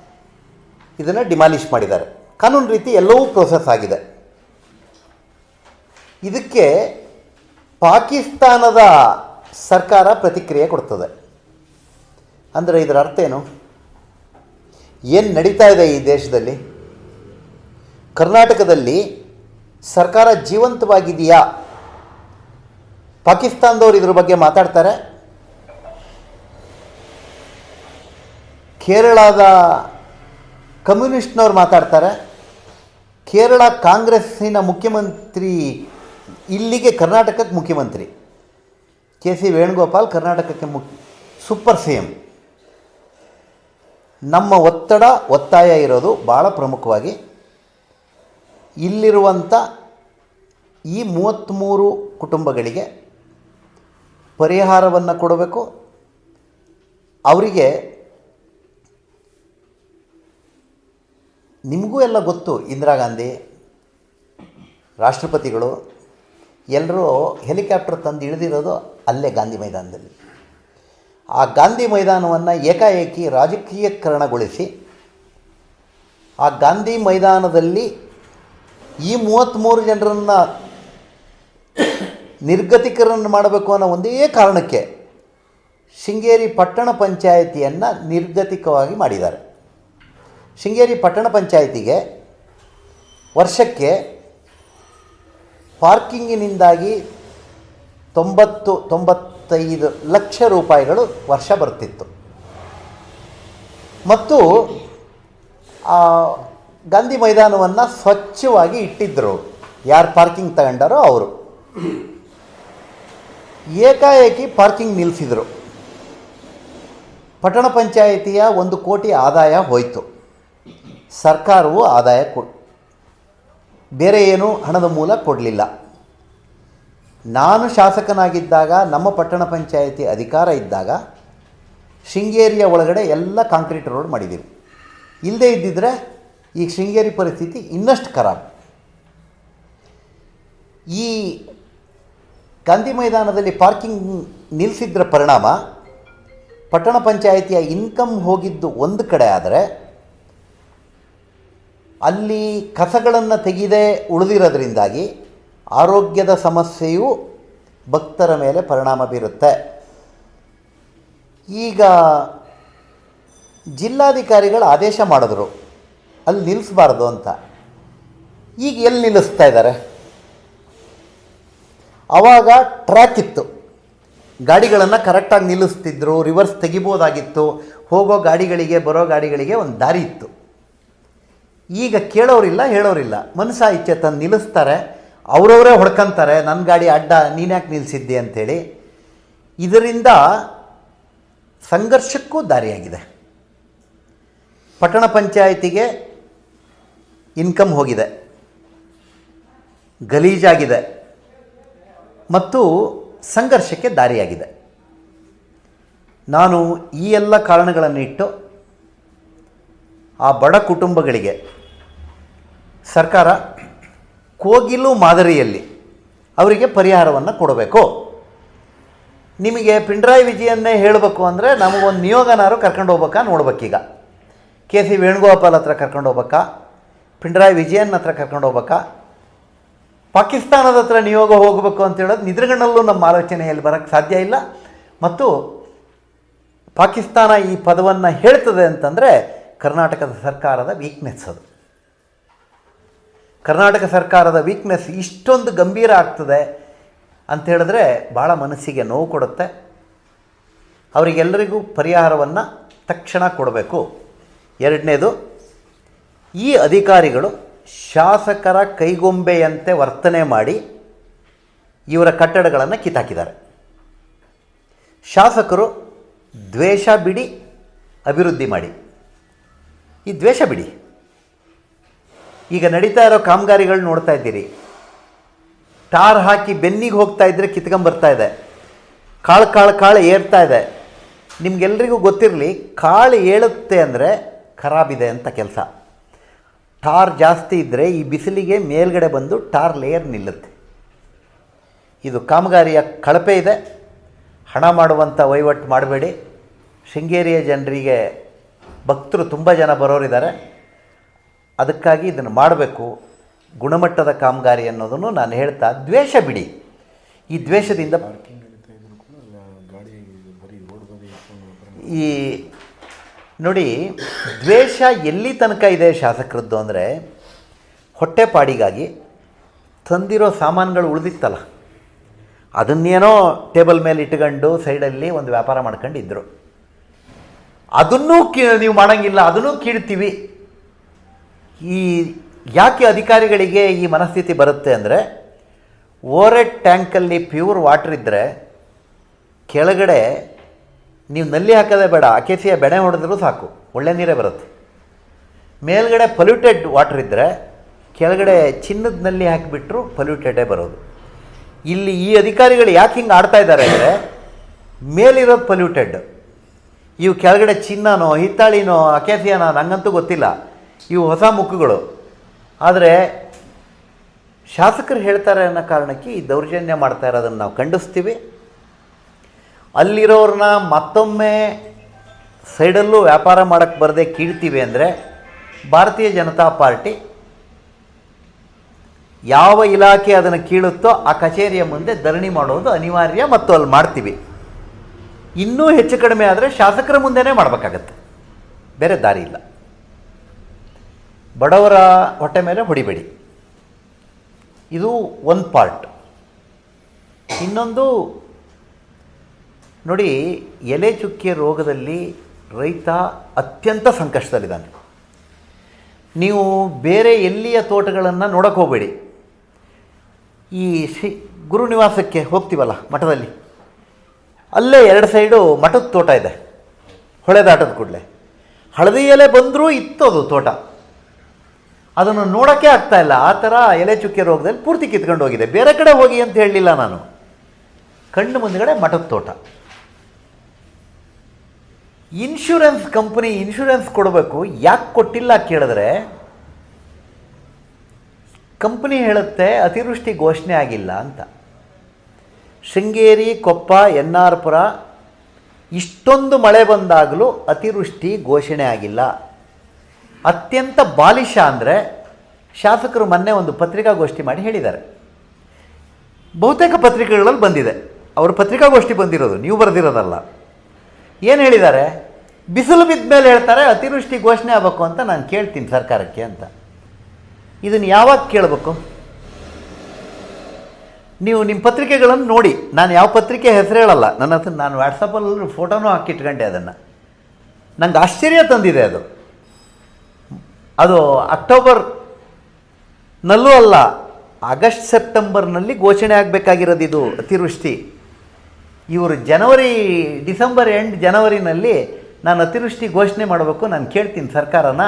ಇದನ್ನು ಡಿಮಾಲಿಷ್ ಮಾಡಿದ್ದಾರೆ. ಕಾನೂನು ರೀತಿ ಎಲ್ಲವೂ ಪ್ರೋಸೆಸ್ ಆಗಿದೆ. ಇದಕ್ಕೆ ಪಾಕಿಸ್ತಾನದ ಸರ್ಕಾರ ಪ್ರತಿಕ್ರಿಯೆ ಕೊಡ್ತದೆ. ಅಂದರೆ ಇದರ ಅರ್ಥ ಏನು? ಏನು ನಡೀತಾ ಇದೆ ಈ ದೇಶದಲ್ಲಿ? ಕರ್ನಾಟಕದಲ್ಲಿ ಸರ್ಕಾರ ಜೀವಂತವಾಗಿದೆಯಾ? ಪಾಕಿಸ್ತಾನದವರು ಇದ್ರ ಬಗ್ಗೆ ಮಾತಾಡ್ತಾರೆ. ಕೇರಳದ ಕಮ್ಯುನಿಸ್ಟ್ನವ್ರು ಮಾತಾಡ್ತಾರೆ. ಕೇರಳ ಕಾಂಗ್ರೆಸ್ಸಿನ ಮುಖ್ಯಮಂತ್ರಿ ಇಲ್ಲಿಗೆ ಕರ್ನಾಟಕಕ್ಕೆ ಮುಖ್ಯಮಂತ್ರಿ. ಕೆ ಸಿ ವೇಣುಗೋಪಾಲ್ ಕರ್ನಾಟಕಕ್ಕೆ ಮುಖ್ಯ ಸೂಪರ್ ಸಿ ಎಂ ನಮ್ಮ ಒತ್ತಡ, ಒತ್ತಾಯ ಇರೋದು ಭಾಳ ಪ್ರಮುಖವಾಗಿ ಇಲ್ಲಿರುವಂಥ ಈ ಮೂವತ್ತ್ಮೂರು ಕುಟುಂಬಗಳಿಗೆ ಪರಿಹಾರವನ್ನು ಕೊಡಬೇಕು. ಅವರಿಗೆ ನಿಮಗೂ ಎಲ್ಲ ಗೊತ್ತು, ಇಂದಿರಾ ಗಾಂಧಿ, ರಾಷ್ಟ್ರಪತಿಗಳು ಎಲ್ಲರೂ ಹೆಲಿಕಾಪ್ಟರ್ ತಂದು ಇಳಿದಿರೋದು ಅಲ್ಲೇ ಗಾಂಧಿ ಮೈದಾನದಲ್ಲಿ. ಆ ಗಾಂಧಿ ಮೈದಾನವನ್ನು ಏಕಾಏಕಿ ರಾಜಕೀಯಕರಣಗೊಳಿಸಿ, ಆ ಗಾಂಧಿ ಮೈದಾನದಲ್ಲಿ ಈ ಮೂವತ್ತ್ಮೂರು ಜನರನ್ನು ನಿರ್ಗತಿಕರನ್ನು ಮಾಡಬೇಕು ಅನ್ನೋ ಒಂದೇ ಕಾರಣಕ್ಕೆ ಶೃಂಗೇರಿ ಪಟ್ಟಣ ಪಂಚಾಯಿತಿಯನ್ನು ನಿರ್ಗತಿಕವಾಗಿ ಮಾಡಿದ್ದಾರೆ. ಶೃಂಗೇರಿ ಪಟ್ಟಣ ಪಂಚಾಯಿತಿಗೆ ವರ್ಷಕ್ಕೆ ಪಾರ್ಕಿಂಗಿನಿಂದಾಗಿ ತೊಂಬತ್ತು, ತೊಂಬತ್ತೈದು ಲಕ್ಷ ರೂಪಾಯಿಗಳು ವರ್ಷ ಬರ್ತಿತ್ತು. ಮತ್ತು ಗಾಂಧಿ ಮೈದಾನವನ್ನು ಸ್ವಚ್ಛವಾಗಿ ಇಟ್ಟಿದ್ದರು ಯಾರು ಪಾರ್ಕಿಂಗ್ ತಗೊಂಡಾರೋ ಅವರು. ಏಕಾಏಕಿ ಪಾರ್ಕಿಂಗ್ ನಿಲ್ಲಿಸಿದರು ಪಟ್ಟಣ ಪಂಚಾಯಿತಿಯ ಒಂದು ಕೋಟಿ ಆದಾಯ ಹೋಯಿತು. ಸರ್ಕಾರವು ಆದಾಯ ಕೊ, ಬೇರೆ ಏನು ಹಣದ ಮೂಲ ಕೊಡಲಿಲ್ಲ. ನಾನು ಶಾಸಕನಾಗಿದ್ದಾಗ, ನಮ್ಮ ಪಟ್ಟಣ ಪಂಚಾಯಿತಿ ಅಧಿಕಾರ ಇದ್ದಾಗ, ಶೃಂಗೇರಿಯ ಒಳಗಡೆ ಎಲ್ಲ ಕಾಂಕ್ರೀಟ್ ರೋಡ್ ಮಾಡಿದ್ದೀವಿ ಇಲ್ಲದೇ ಇದ್ದಿದ್ದರೆ ಈ ಶೃಂಗೇರಿ ಪರಿಸ್ಥಿತಿ ಇನ್ನಷ್ಟು ಖರಾಬ್. ಈ ಗಾಂಧಿ ಮೈದಾನದಲ್ಲಿ ಪಾರ್ಕಿಂಗ್ ನಿಲ್ಲಿಸಿದ್ರ ಪರಿಣಾಮ ಪಟ್ಟಣ ಪಂಚಾಯಿತಿಯ ಇನ್ಕಮ್ ಹೋಗಿದ್ದು ಒಂದು ಕಡೆ ಆದರೆ ಅಲ್ಲಿ ಕಸಗಳನ್ನು ತೆಗೆದೇ ಉಳಿದಿರೋದ್ರಿಂದಾಗಿ ಆರೋಗ್ಯದ ಸಮಸ್ಯೆಯು ಭಕ್ತರ ಮೇಲೆ ಪರಿಣಾಮ ಬೀರುತ್ತೆ. ಈಗ ಜಿಲ್ಲಾಧಿಕಾರಿಗಳು ಆದೇಶ ಮಾಡಿದ್ರು. ಅಲ್ಲಿ ನಿಲ್ಲಿಸಬಾರ್ದು ಅಂತ. ಈಗ ಎಲ್ಲಿ ನಿಲ್ಲಿಸ್ತಾ ಇದ್ದಾರೆ? ಆವಾಗ ಟ್ರ್ಯಾಕ್ ಇತ್ತು. ಗಾಡಿಗಳನ್ನು ಕರೆಕ್ಟಾಗಿ ನಿಲ್ಲಿಸ್ತಿದ್ರು ರಿವರ್ಸ್ ತೆಗಿಬೋದಾಗಿತ್ತು. ಹೋಗೋ ಗಾಡಿಗಳಿಗೆ, ಬರೋ ಗಾಡಿಗಳಿಗೆ ಒಂದು ದಾರಿ ಇತ್ತು. ಈಗ ಕೇಳೋರಿಲ್ಲ, ಹೇಳೋರಿಲ್ಲ. ಮನಸ್ಸಾ ಇಚ್ಛೆ ತಂದು ನಿಲ್ಲಿಸ್ತಾರೆ. ಅವರವರೇ ಹೊಡ್ಕೊಂತಾರೆ. ನನ್ನ ಗಾಡಿ ಅಡ್ಡ ನೀನ್ಯಾಕೆ ನಿಲ್ಲಿಸಿದ್ದೆ ಅಂಥೇಳಿ ಇದರಿಂದ ಸಂಘರ್ಷಕ್ಕೂ ದಾರಿಯಾಗಿದೆ. ಪಟ್ಟಣ ಪಂಚಾಯಿತಿಗೆ ಇನ್ಕಮ್ ಹೋಗಿದೆ. ಗಲೀಜಾಗಿದೆ. ಮತ್ತು ಸಂಘರ್ಷಕ್ಕೆ ದಾರಿಯಾಗಿದೆ. ನಾನು ಈ ಎಲ್ಲ ಕಾರಣಗಳನ್ನು ಇಟ್ಟು ಆ ಬಡ ಕುಟುಂಬಗಳಿಗೆ ಸರ್ಕಾರ ಕೋಗಿಲು ಮಾದರಿಯಲ್ಲಿ ಅವರಿಗೆ ಪರಿಹಾರವನ್ನು ಕೊಡಬೇಕು. ನಿಮಗೆ ಪಿಣರಾಯಿ ವಿಜಯನ್ನೇ ಹೇಳಬೇಕು ಅಂದರೆ ನಮಗೊಂದು ನಿಯೋಗನಾರು ಕರ್ಕೊಂಡು ಹೋಗ್ಬೇಕಾ ನೋಡ್ಬೇಕೀಗ. ಕೆ ಸಿ ವೇಣುಗೋಪಾಲ್ ಹತ್ರ ಕರ್ಕೊಂಡು ಹೋಗ್ಬೇಕಾ? ಪಿಣರಾಯಿ ವಿಜಯನ್ ಹತ್ರ ಕರ್ಕೊಂಡು ಹೋಗ್ಬೇಕಾ? ಪಾಕಿಸ್ತಾನದ ಹತ್ರ ನಿಯೋಗ ಹೋಗಬೇಕು ಅಂತ ಹೇಳೋದು ನಿದ್ರಗಣ್ಣಲ್ಲೂ ನಮ್ಮ ಆಲೋಚನೆಯಲ್ಲಿ ಬರೋಕ್ಕೆ ಸಾಧ್ಯ ಇಲ್ಲ. ಮತ್ತು ಪಾಕಿಸ್ತಾನ ಈ ಪದವನ್ನು ಹೇಳ್ತದೆ ಅಂತಂದರೆ ಕರ್ನಾಟಕದ ಸರ್ಕಾರದ ವೀಕ್ನೆಸ್ ಅದು. ಕರ್ನಾಟಕ ಸರ್ಕಾರದ ವೀಕ್ನೆಸ್ ಇಷ್ಟೊಂದು ಗಂಭೀರ ಆಗ್ತದೆ ಅಂತ ಹೇಳಿದ್ರೆ ಭಾಳ ಮನಸ್ಸಿಗೆ ನೋವು ಕೊಡುತ್ತೆ. ಅವರಿಗೆಲ್ಲರಿಗೂ ಪರಿಹಾರವನ್ನು ತಕ್ಷಣ ಕೊಡಬೇಕು. ಎರಡನೇದು ಈ ಅಧಿಕಾರಿಗಳು ಶಾಸಕರ ಕೈಗೊಂಬೆಯಂತೆ ವರ್ತನೆ ಮಾಡಿ ಇವರ ಕಟ್ಟಡಗಳನ್ನು ಕಿತ್ತಾಕಿದ್ದಾರೆ. ಶಾಸಕರು ದ್ವೇಷ ಬಿಡಿ, ಅಭಿವೃದ್ಧಿ ಮಾಡಿ. ಈ ದ್ವೇಷ ಬಿಡಿ. ಈಗ ನಡೀತಾ ಇರೋ ಕಾಮಗಾರಿಗಳು ನೋಡ್ತಾ ಇದ್ದೀರಿ. ಟಾರ್ ಹಾಕಿ ಬೆನ್ನಿಗೆ ಹೋಗ್ತಾ ಇದ್ದರೆ ಕಿತ್ಕೊಂಬರ್ತಾ ಇದೆ. ಕಾಳು ಕಾಳು ಕಾಳು ಏರ್ತಾ ಇದೆ. ನಿಮ್ಗೆಲ್ರಿಗೂ ಗೊತ್ತಿರಲಿ, ಕಾಳು ಏಳುತ್ತೆ ಅಂದರೆ ಖರಾಬಿದೆ ಅಂತ ಕೆಲಸ. ಟಾರ್ ಜಾಸ್ತಿ ಇದ್ದರೆ ಈ ಬಿಸಿಲಿಗೆ ಮೇಲ್ಗಡೆ ಬಂದು ಟಾರ್ ಲೇಯರ್ ನಿಲ್ಲುತ್ತೆ. ಇದು ಕಾಮಗಾರಿಯ ಕಳಪೆ ಇದೆ. ಹಣ ಮಾಡುವಂಥ ವಹಿವಾಟು ಮಾಡಬೇಡಿ. ಶೃಂಗೇರಿಯ ಜನರಿಗೆ ಭಕ್ತರು ತುಂಬ ಜನ ಬರೋರಿದ್ದಾರೆ. ಅದಕ್ಕಾಗಿ ಇದನ್ನು ಮಾಡಬೇಕು. ಗುಣಮಟ್ಟದ ಕಾಮಗಾರಿ ಅನ್ನೋದನ್ನು ನಾನು ಹೇಳ್ತಾ ದ್ವೇಷ ಬಿಡಿ. ಈ ದ್ವೇಷದಿಂದ ಈ ನೋಡಿ, ದ್ವೇಷ ಎಲ್ಲಿ ತನಕ ಇದೆ ಶಾಸಕರದ್ದು ಅಂದರೆ, ಹೊಟ್ಟೆಪಾಡಿಗಾಗಿ ತಂದಿರೋ ಸಾಮಾನುಗಳು ಉಳಿದಿತ್ತಲ್ಲ. ಅದನ್ನೇನೋ ಟೇಬಲ್ ಮೇಲೆ ಇಟ್ಕೊಂಡು ಸೈಡಲ್ಲಿ ಒಂದು ವ್ಯಾಪಾರ ಮಾಡ್ಕೊಂಡಿದ್ರು. ಅದನ್ನೂ ಕೀ, ನೀವು ಮಾಡೋಂಗಿಲ್ಲ, ಅದನ್ನೂ ಕೀಳ್ತೀವಿ. ಈ ಯಾಕೆ ಅಧಿಕಾರಿಗಳಿಗೆ ಈ ಮನಸ್ಥಿತಿ ಬರುತ್ತೆ ಅಂದರೆ ಓರೆಡ್ ಟ್ಯಾಂಕಲ್ಲಿ ಪ್ಯೂರ್ ವಾಟ್ರ್ ಇದ್ದರೆ ಕೆಳಗಡೆ ನೀವು ನಲ್ಲಿ ಹಾಕೋದೇ ಬೇಡ, ಅಕೇಸಿಯ ಬೆಣೆ ಹೊಡೆದ್ರೂ ಸಾಕು, ಒಳ್ಳೆ ನೀರೇ ಬರುತ್ತೆ. ಮೇಲ್ಗಡೆ ಪೊಲ್ಯೂಟೆಡ್ ವಾಟರ್ ಇದ್ದರೆ ಕೆಳಗಡೆ ಚಿನ್ನದ ನಲ್ಲಿ ಹಾಕಿಬಿಟ್ರು ಪಲ್ಯೂಟೆಡೇ ಬರೋದು. ಇಲ್ಲಿ ಈ ಅಧಿಕಾರಿಗಳು ಯಾಕೆ ಹಿಂಗೆ ಆಡ್ತಾ ಇದ್ದಾರೆ ಅಂದರೆ, ಮೇಲಿರೋದು ಪೊಲ್ಯೂಟೆಡ್ ಇವು ಕೆಳಗಡೆ ಚಿನ್ನನೋ, ಹಿತ್ತಾಳಿನೋ, ಅಕೇಸಿಯನೋ ನನಗಂತೂ ಗೊತ್ತಿಲ್ಲ. ಇವು ಹೊಸ ಮುಕ್ಕುಗಳು ಆದರೆ, ಶಾಸಕರು ಹೇಳ್ತಾರೆ ಅನ್ನೋ ಕಾರಣಕ್ಕೆ ಈ ದೌರ್ಜನ್ಯ ಮಾಡ್ತಾ ಇರೋದನ್ನು ನಾವು ಖಂಡಿಸ್ತೀವಿ. ಅಲ್ಲಿರೋರನ್ನ ಮತ್ತೊಮ್ಮೆ ಸೈಡಲ್ಲೂ ವ್ಯಾಪಾರ ಮಾಡೋಕ್ಕೆ ಬರದೆ ಕೀಳ್ತೀವಿ ಅಂದರೆ ಭಾರತೀಯ ಜನತಾ ಪಾರ್ಟಿ ಯಾವ ಇಲಾಖೆ ಅದನ್ನು ಕೀಳುತ್ತೋ ಆ ಕಚೇರಿಯ ಮುಂದೆ ಧರಣಿ ಮಾಡೋದು ಅನಿವಾರ್ಯ ಮತ್ತು ಅಲ್ಲಿ ಮಾಡ್ತೀವಿ. ಇನ್ನೂ ಹೆಚ್ಚು ಕಡಿಮೆ ಆದರೆ ಶಾಸಕರ ಮುಂದೆನೇ ಮಾಡಬೇಕಾಗತ್ತೆ. ಬೇರೆ ದಾರಿ ಇಲ್ಲ. ಬಡವರ ಹೊಟ್ಟೆ ಮೇಲೆ ಹೊಡಿಬೇಡಿ. ಇದು ಒಂದು ಪಾರ್ಟ್ ಇನ್ನೊಂದು ನೋಡಿ, ಎಲೆ ಚುಕ್ಕಿಯ ರೋಗದಲ್ಲಿ ರೈತ ಅತ್ಯಂತ ಸಂಕಷ್ಟದಲ್ಲಿದ್ದಾನೆ. ನೀವು ಬೇರೆ ಎಲ್ಲಿಯ ತೋಟಗಳನ್ನು ನೋಡೋಕೆ ಹೋಗಬೇಡಿ. ಈ ಶ್ರೀ ಗುರು ನಿವಾಸಕ್ಕೆ ಹೋಗ್ತೀವಲ್ಲ ಮಠದಲ್ಲಿ? ಅಲ್ಲೇ ಎರಡು ಸೈಡು ಮಠದ ತೋಟ ಇದೆ. ಹೊಳೆದಾಟದ ಕೂಡಲೇ. ಹಳದಿ ಎಲೆ ಬಂದರೂ ಇತ್ತು ಅದು ತೋಟ. ಅದನ್ನು ನೋಡೋಕ್ಕೆ ಆಗ್ತಾ ಇಲ್ಲ. ಆ ಥರ ಎಲೆ ಚುಕ್ಕೆ ರೋಗದಲ್ಲಿ ಪೂರ್ತಿ ಕಿತ್ಕೊಂಡು ಹೋಗಿದೆ ಬೇರೆ ಕಡೆ ಹೋಗಿ ಅಂತ ಹೇಳಲಿಲ್ಲ ನಾನು. ಕಣ್ಣು ಮುಂದಗಡೆ ಮಠದ ತೋಟ. ಇನ್ಶೂರೆನ್ಸ್ ಕಂಪನಿ ಇನ್ಶೂರೆನ್ಸ್ ಕೊಡಬೇಕು. ಯಾಕೆ ಕೊಟ್ಟಿಲ್ಲ ಕೇಳಿದ್ರೆ ಕಂಪನಿ ಹೇಳುತ್ತೆ, ಅತಿವೃಷ್ಟಿ ಘೋಷಣೆ ಆಗಿಲ್ಲ ಅಂತ. ಶೃಂಗೇರಿ, ಕೊಪ್ಪ ಎನ್ ಆರ್ ಪುರ ಇಷ್ಟೊಂದು ಮಳೆ ಬಂದಾಗಲೂ ಅತಿವೃಷ್ಟಿ ಘೋಷಣೆ ಆಗಿಲ್ಲ. ಅತ್ಯಂತ ಬಾಲಿಶ ಅಂದರೆ ಶಾಸಕರು ಮೊನ್ನೆ ಒಂದು ಪತ್ರಿಕಾಗೋಷ್ಠಿ ಮಾಡಿ ಹೇಳಿದ್ದಾರೆ. ಬಹುತೇಕ ಪತ್ರಿಕೆಗಳಲ್ಲಿ ಬಂದಿದೆ. ಅವರು ಪತ್ರಿಕಾಗೋಷ್ಠಿ ಬಂದಿರೋದು, ನೀವು ಬರೆದಿರೋದಲ್ಲ. ಏನು ಹೇಳಿದ್ದಾರೆ? ಬಿಸಿಲು ಬಿದ್ದ ಮೇಲೆ ಹೇಳ್ತಾರೆ, ಅತಿವೃಷ್ಟಿ ಘೋಷಣೆ ಆಗಬೇಕು ಅಂತ ನಾನು ಕೇಳ್ತೀನಿ ಸರ್ಕಾರಕ್ಕೆ ಅಂತ. ಇದನ್ನು ಯಾವಾಗ ಕೇಳಬೇಕು? ನೀವು ನಿಮ್ಮ ಪತ್ರಿಕೆಗಳನ್ನು ನೋಡಿ. ನಾನು ಯಾವ ಪತ್ರಿಕೆ ಹೆಸರು ಹೇಳಲ್ಲ. ನನ್ನ ಹತ್ರ ನಾನು ವಾಟ್ಸಪ್ಪಲ್ಲಿ ಫೋಟೋನೂ ಹಾಕಿಟ್ಕೊಂಡೆ ಅದನ್ನು. ನಂಗೆ ಆಶ್ಚರ್ಯ ತಂದಿದೆ ಅದು. ಅದು ಅಕ್ಟೋಬರ್ ನಲ್ಲೂ ಅಲ್ಲ, ಆಗಸ್ಟ್ ಸೆಪ್ಟೆಂಬರ್ನಲ್ಲಿ ಘೋಷಣೆ ಆಗಬೇಕಾಗಿರೋದು ಇದು ಅತಿವೃಷ್ಟಿ. ಇವರು ಜನವರಿ, ಡಿಸೆಂಬರ್ ಎಂಡ್ ಜನವರಿನಲ್ಲಿ ನಾನು ಅತಿವೃಷ್ಟಿ ಘೋಷಣೆ ಮಾಡಬೇಕು, ನಾನು ಕೇಳ್ತೀನಿ ಸರ್ಕಾರನ.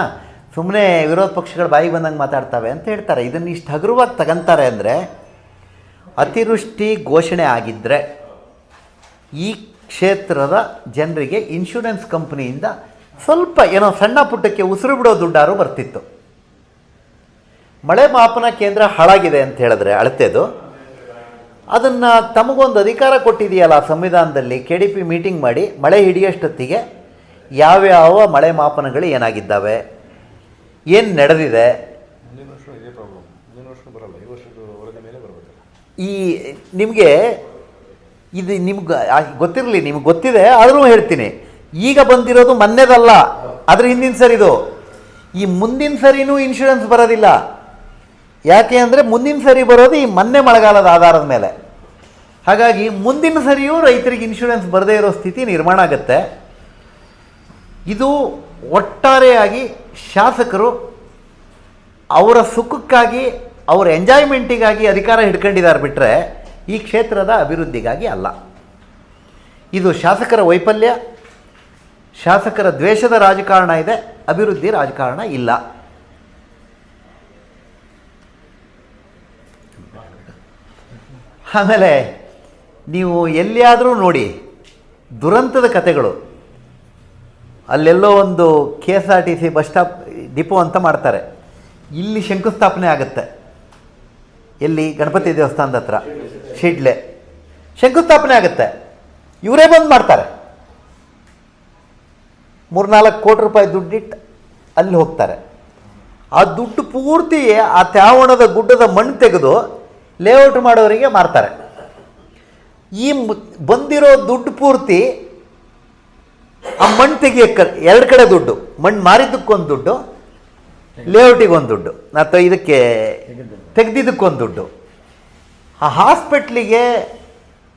ಸುಮ್ಮನೆ ವಿರೋಧ ಪಕ್ಷಗಳು ಬಾಯಿ ಬಂದಂಗೆ ಮಾತಾಡ್ತವೆ ಅಂತ ಹೇಳ್ತಾರೆ. ಇದನ್ನು ಇಷ್ಟು ಹಗುರವಾಗಿ ತಗಂತಾರೆ ಅಂದರೆ ಅತಿವೃಷ್ಟಿ ಘೋಷಣೆ ಆಗಿದ್ದರೆ ಈ ಕ್ಷೇತ್ರದ ಜನರಿಗೆ ಇನ್ಶೂರೆನ್ಸ್ ಕಂಪ್ನಿಯಿಂದ ಸ್ವಲ್ಪ ಏನೋ ಸಣ್ಣ ಪುಟ್ಟಕ್ಕೆ ಉಸಿರು ಬಿಡೋ ದುಡ್ಡಾರು ಬರ್ತಿತ್ತು. ಮಳೆ ಮಾಪನ ಕೇಂದ್ರ ಹಾಳಾಗಿದೆ ಅಂತ ಹೇಳಿದ್ರೆ ಅಳತೆದು. ಅದನ್ನು ತಮಗೊಂದು ಅಧಿಕಾರ ಕೊಟ್ಟಿದೆಯಲ್ಲ ಸಂವಿಧಾನದಲ್ಲಿ? ಕೆ ಡಿ ಪಿ ಮೀಟಿಂಗ್ ಮಾಡಿ ಮಳೆ ಹಿಡಿಯೋಷ್ಟೊತ್ತಿಗೆ ಯಾವ್ಯಾವ ಮಳೆ ಮಾಪನಗಳು ಏನಾಗಿದ್ದಾವೆ? ಏನು ನಡೆದಿದೆ? ಇದೇ ಈ ನಿಮಗೆ ಇದು ನಿಮ್ಗೆ ಗೊತ್ತಿರಲಿ ನಿಮ್ಗೆ ಗೊತ್ತಿದೆ ಆದರೂ ಹೇಳ್ತೀನಿ. ಈಗ ಬಂದಿರೋದು ಮೊನ್ನೆದಲ್ಲ. ಅದ್ರ ಹಿಂದಿನ ಸರಿದು. ಈ ಮುಂದಿನ ಸರಿನೂ ಇನ್ಶೂರೆನ್ಸ್ ಬರೋದಿಲ್ಲ. ಯಾಕೆ ಅಂದರೆ ಮುಂದಿನ ಸರಿ ಬರೋದು ಈ ಮೊನ್ನೆ ಮಳೆಗಾಲದ ಆಧಾರದ ಮೇಲೆ. ಹಾಗಾಗಿ ಮುಂದಿನ ಸರಿಯೂ ರೈತರಿಗೆ ಇನ್ಶೂರೆನ್ಸ್ ಬರದೇ ಇರೋ ಸ್ಥಿತಿ ನಿರ್ಮಾಣ ಆಗುತ್ತೆ. ಇದು ಒಟ್ಟಾರೆಯಾಗಿ ಶಾಸಕರು ಅವರ ಸುಖಕ್ಕಾಗಿ, ಅವರ ಎಂಜಾಯ್ಮೆಂಟಿಗಾಗಿ ಅಧಿಕಾರ ಹಿಡ್ಕೊಂಡಿದ್ದಾರೆ ಬಿಟ್ಟರೆ ಈ ಕ್ಷೇತ್ರದ ಅಭಿವೃದ್ಧಿಗಾಗಿ ಅಲ್ಲ. ಇದು ಶಾಸಕರ ವೈಫಲ್ಯ, ಶಾಸಕರ ದ್ವೇಷದ ರಾಜಕಾರಣ ಇದೆ, ಅಭಿವೃದ್ಧಿ ರಾಜಕಾರಣ ಇಲ್ಲ. ಆಮೇಲೆ ನೀವು ಎಲ್ಲಿಯಾದರೂ ನೋಡಿ ದುರಂತದ ಕಥೆಗಳು ಅಲ್ಲೆಲ್ಲೋ ಒಂದು K S R T C bus stop, depot ಅಂತ ಮಾಡ್ತಾರೆ. ಇಲ್ಲಿ ಶಂಕುಸ್ಥಾಪನೆ ಆಗುತ್ತೆ. ಎಲ್ಲಿ? ಗಣಪತಿ ದೇವಸ್ಥಾನದ ಹತ್ರ. ಶಿಡ್ಲೆ. ಶಂಕುಸ್ಥಾಪನೆ ಆಗುತ್ತೆ. ಇವರೇ ಬಂದು ಮಾಡ್ತಾರೆ. ಮೂರ್ನಾಲ್ಕು ಕೋಟಿ ರೂಪಾಯಿ ದುಡ್ಡಿಟ್ಟು ಅಲ್ಲಿ ಹೋಗ್ತಾರೆ. ಆ ದುಡ್ಡು ಪೂರ್ತಿ ಆ ತ್ಯಾವಣದ ಗುಡ್ಡದ ಮಣ್ಣು ತೆಗೆದು ಲೇಔಟ್ ಮಾಡೋರಿಗೆ ಮಾರ್ತಾರೆ. ಈ ಬಂದಿರೋ ದುಡ್ಡು ಪೂರ್ತಿ ಆ ಮಣ್ಣು ತೆಗಿಯಕ್ಕೆ ಎರಡು ಕಡೆ ದುಡ್ಡು. ಮಣ್ಣು ಮಾರಿದ್ದಕ್ಕೊಂದು ದುಡ್ಡು ಲೇಔಟಿಗೆ ಒಂದು ದುಡ್ಡು. ಅಥವಾ ಇದಕ್ಕೆ ತೆಗೆದಿದ್ದಕ್ಕೊಂದು ದುಡ್ಡು. ಆ ಹಾಸ್ಪಿಟ್ಲಿಗೆ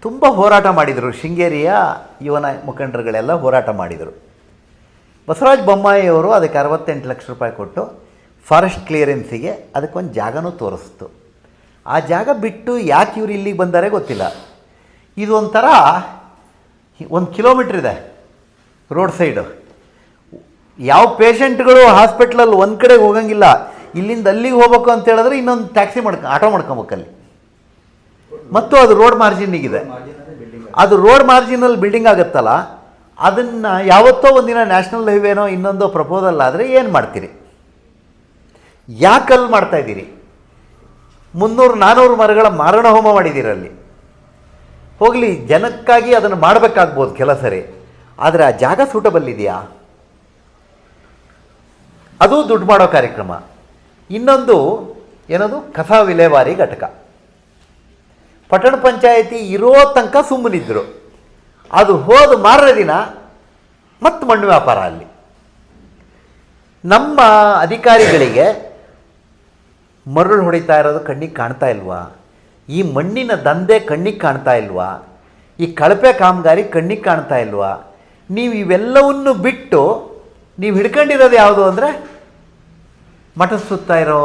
ತುಂಬ ಹೋರಾಟ ಮಾಡಿದರು. ಶೃಂಗೇರಿಯ ಯುವನ ಮುಖಂಡರುಗಳೆಲ್ಲ ಹೋರಾಟ ಮಾಡಿದರು. ಬಸವರಾಜ ಬೊಮ್ಮಾಯಿಯವರು ಅದಕ್ಕೆ ಅರವತ್ತೆಂಟು ಲಕ್ಷ ರೂಪಾಯಿ ಕೊಟ್ಟು ಫಾರೆಸ್ಟ್ ಕ್ಲಿಯರೆನ್ಸಿಗೆ ಅದಕ್ಕೊಂದು ಜಾಗನೂ ತೋರಿಸ್ತು. ಆ ಜಾಗ ಬಿಟ್ಟು ಯಾಕೆ ಇವ್ರು ಇಲ್ಲಿಗೆ ಬಂದಾರೆ ಗೊತ್ತಿಲ್ಲ. ಇದು ಒಂಥರ ಒಂದು ಕಿಲೋಮೀಟ್ರ್ ಇದೆ ರೋಡ್ ಸೈಡು. ಯಾವ ಪೇಷಂಟ್ಗಳು ಹಾಸ್ಪಿಟ್ಲಲ್ಲಿ ಒಂದು ಕಡೆಗೆ ಹೋಗಂಗಿಲ್ಲ. ಇಲ್ಲಿಂದ ಅಲ್ಲಿಗೆ ಹೋಗ್ಬೇಕು ಅಂತ ಹೇಳಿದ್ರೆ ಇನ್ನೊಂದು ಟ್ಯಾಕ್ಸಿ ಮಾಡ್ಕೊ, ಆಟೋ ಮಾಡ್ಕೊಬೇಕಲ್ಲಿ ಮತ್ತು ಅದು ರೋಡ್ ಮಾರ್ಜಿನ್ನಿಗಿದೆ ಅದು ರೋಡ್ ಮಾರ್ಜಿನಲ್ಲಿ ಬಿಲ್ಡಿಂಗ್ ಆಗುತ್ತಲ್ಲ, ಅದನ್ನು ಯಾವತ್ತೋ ಒಂದಿನ ನ್ಯಾಷನಲ್ ಹೈವೇನೋ ಇನ್ನೊಂದು ಪ್ರಪೋಸಲ್ ಆದರೆ ಏನು ಮಾಡ್ತೀರಿ? ಯಾಕಲ್ಲಿ ಮಾಡ್ತಾ ಇದ್ದೀರಿ? ಮುನ್ನೂರು ನಾನ್ನೂರು ಮರಗಳ ಮಾರಣ ಹೋಮ ಮಾಡಿದ್ದೀರಲ್ಲಿ ಹೋಗಲಿ, ಜನಕ್ಕಾಗಿ ಅದನ್ನು ಮಾಡಬೇಕಾಗ್ಬೋದು ಕೆಲಸರೇ. ಆದರೆ ಆ ಜಾಗ ಸೂಟಬಲ್ ಇದೆಯಾ? ಅದು ದುಡ್ಡು ಮಾಡೋ ಕಾರ್ಯಕ್ರಮ. ಇನ್ನೊಂದು ಏನದು? ಕಸ ವಿಲೇವಾರಿ ಘಟಕ. ಪಟ್ಟಣ ಪಂಚಾಯತಿ ಇರೋ ತನಕ ಸುಮ್ಮನಿದ್ರು. ಅದು ಹೋದ ಮಾರನೇ ದಿನ ಮತ್ತು ಮಣ್ಣು ವ್ಯಾಪಾರ ಅಲ್ಲಿ. ನಮ್ಮ ಅಧಿಕಾರಿಗಳಿಗೆ ಮರಳು ಹೊಡಿತಾ ಇರೋದು ಕಣ್ಣಿಗೆ ಕಾಣ್ತಾ ಇಲ್ವಾ? ಈ ಮಣ್ಣಿನ ದಂಧೆ ಕಣ್ಣಿಗೆ ಕಾಣ್ತಾ ಇಲ್ವಾ? ಈ ಕಳಪೆ ಕಾಮಗಾರಿ ಕಣ್ಣಿಗೆ ಕಾಣ್ತಾ ಇಲ್ವಾ? ನೀವು ಇವೆಲ್ಲವನ್ನು ಬಿಟ್ಟು ನೀವು ಹಿಡ್ಕೊಂಡಿರೋದು ಯಾವುದು ಅಂದರೆ? ಮಠದ ಸುತ್ತ ಇರೋ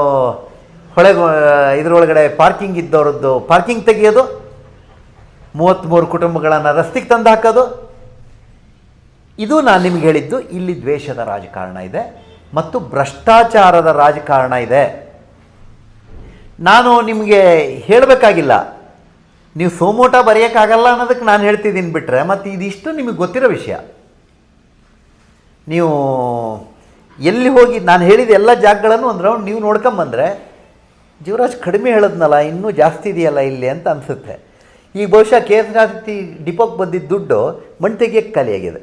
ಹೊಳೆ ಇದರೊಳಗಡೆ ಪಾರ್ಕಿಂಗ್ ಇದ್ದವ್ರದ್ದು ಪಾರ್ಕಿಂಗ್ ತೆಗೆಯೋದು? ಮೂವತ್ತ್ಮೂರು ಕುಟುಂಬಗಳನ್ನು ರಸ್ತೆಗೆ ತಂದು ಹಾಕೋದು? ಇದು ನಾನು ನಿಮ್ಗೆ ಹೇಳಿದ್ದು, ಇಲ್ಲಿ ದ್ವೇಷದ ರಾಜಕಾರಣ ಇದೆ ಮತ್ತು ಭ್ರಷ್ಟಾಚಾರದ ರಾಜಕಾರಣ ಇದೆ. ನಾನು ನಿಮಗೆ ಹೇಳಬೇಕಾಗಿಲ್ಲ. ನೀವು ಸೋಮೋಟ ಬರೆಯೋಕ್ಕಾಗಲ್ಲ ಅನ್ನೋದಕ್ಕೆ ನಾನು ಹೇಳ್ತಿದ್ದೀನಿ ಬಿಟ್ಟರೆ ಮತ್ತು ಇದಿಷ್ಟು ನಿಮಗೆ ಗೊತ್ತಿರೋ ವಿಷಯ. ನೀವು ಎಲ್ಲಿ ಹೋಗಿ, ನಾನು ಹೇಳಿದ ಎಲ್ಲ ಜಾಗಗಳನ್ನು ಒಂದು ರೌಂಡ್ ನೀವು ನೋಡ್ಕೊಂಬಂದರೆ, ಜೀವರಾಜ್ ಕಡಿಮೆ ಹೇಳದ್ನಲ್ಲ, ಇನ್ನೂ ಜಾಸ್ತಿ ಇದೆಯಲ್ಲ ಇಲ್ಲಿ ಅಂತ ಅನಿಸುತ್ತೆ. ಈ ಬಹುಶಃ ಕೆ ಎಸ್ ಆರ್ ಡಿಪೋಗೆ ಬಂದಿದ್ದ ದುಡ್ಡು ಮಣ್ಣು ತೆಗಿಯೋಕ್ಕೆ ಖಾಲಿಯಾಗಿದೆ.